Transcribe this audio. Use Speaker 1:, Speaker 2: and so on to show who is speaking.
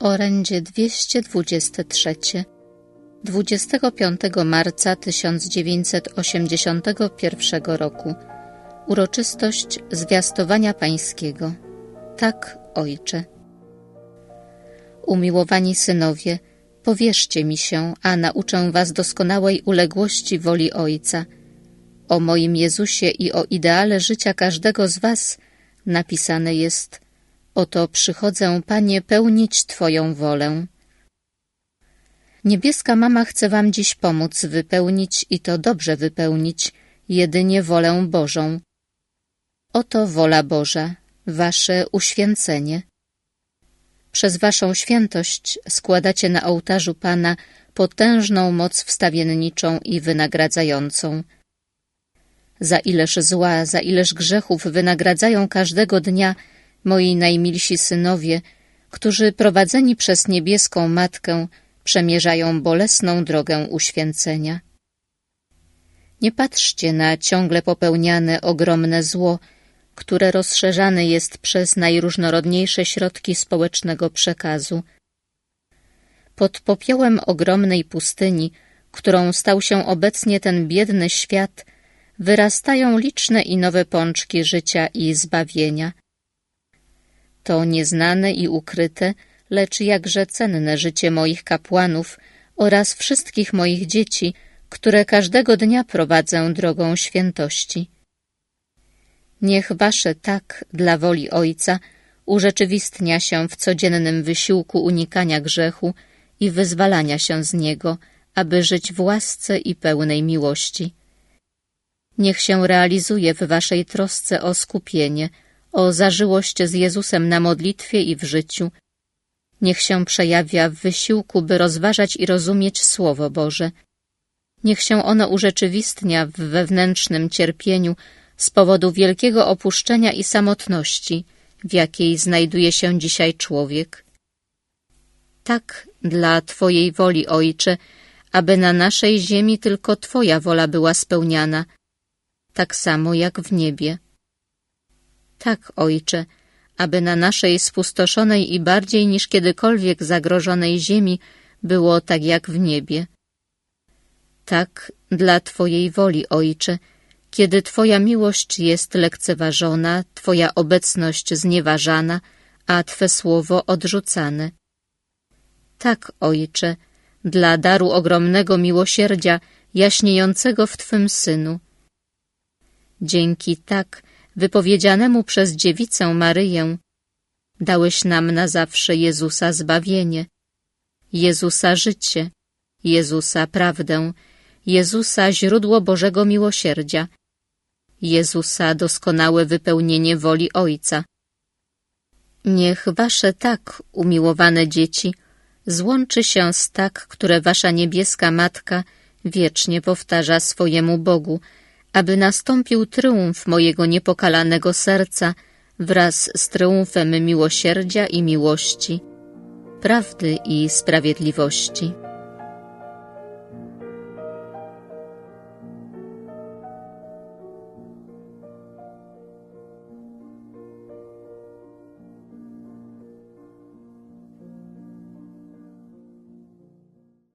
Speaker 1: Orędzie 223 25 marca 1981 roku. Uroczystość Zwiastowania Pańskiego. Tak, Ojcze. Umiłowani synowie, powierzcie mi się, a nauczę was doskonałej uległości woli Ojca. O moim Jezusie i o ideale życia każdego z was napisane jest – Oto przychodzę, Panie, pełnić Twoją wolę. Niebieska Mama chce Wam dziś pomóc wypełnić i to dobrze wypełnić jedynie wolę Bożą. Oto wola Boża, Wasze uświęcenie. Przez Waszą świętość składacie na ołtarzu Pana potężną moc wstawienniczą i wynagradzającą. Za ileż zła, za ileż grzechów wynagradzają każdego dnia moi najmilsi synowie, którzy prowadzeni przez niebieską Matkę przemierzają bolesną drogę uświęcenia. Nie patrzcie na ciągle popełniane ogromne zło, które rozszerzane jest przez najróżnorodniejsze środki społecznego przekazu. Pod popiołem ogromnej pustyni, którą stał się obecnie ten biedny świat, wyrastają liczne i nowe pączki życia i zbawienia – to nieznane i ukryte, lecz jakże cenne życie moich kapłanów oraz wszystkich moich dzieci, które każdego dnia prowadzę drogą świętości. Niech wasze tak dla woli Ojca urzeczywistnia się w codziennym wysiłku unikania grzechu i wyzwalania się z niego, aby żyć w łasce i pełnej miłości. Niech się realizuje w waszej trosce o skupienie, o zażyłość z Jezusem na modlitwie i w życiu. Niech się przejawia w wysiłku, by rozważać i rozumieć Słowo Boże. Niech się ono urzeczywistnia w wewnętrznym cierpieniu z powodu wielkiego opuszczenia i samotności, w jakiej znajduje się dzisiaj człowiek. Tak dla Twojej woli, Ojcze, aby na naszej ziemi tylko Twoja wola była spełniana, tak samo jak w niebie. Tak, Ojcze, aby na naszej spustoszonej i bardziej niż kiedykolwiek zagrożonej ziemi było tak jak w niebie. Tak dla Twojej woli, Ojcze, kiedy Twoja miłość jest lekceważona, Twoja obecność znieważana, a Twe słowo odrzucane. Tak, Ojcze, dla daru ogromnego miłosierdzia jaśniejącego w Twym Synu. Dzięki tak, wypowiedzianemu przez dziewicę Maryję, dałeś nam na zawsze Jezusa zbawienie, Jezusa życie, Jezusa prawdę, Jezusa źródło Bożego miłosierdzia, Jezusa doskonałe wypełnienie woli Ojca. Niech wasze tak, umiłowane dzieci, złączy się z tak, które wasza niebieska Matka wiecznie powtarza swojemu Bogu, aby nastąpił tryumf mojego niepokalanego serca wraz z tryumfem miłosierdzia i miłości, prawdy i sprawiedliwości.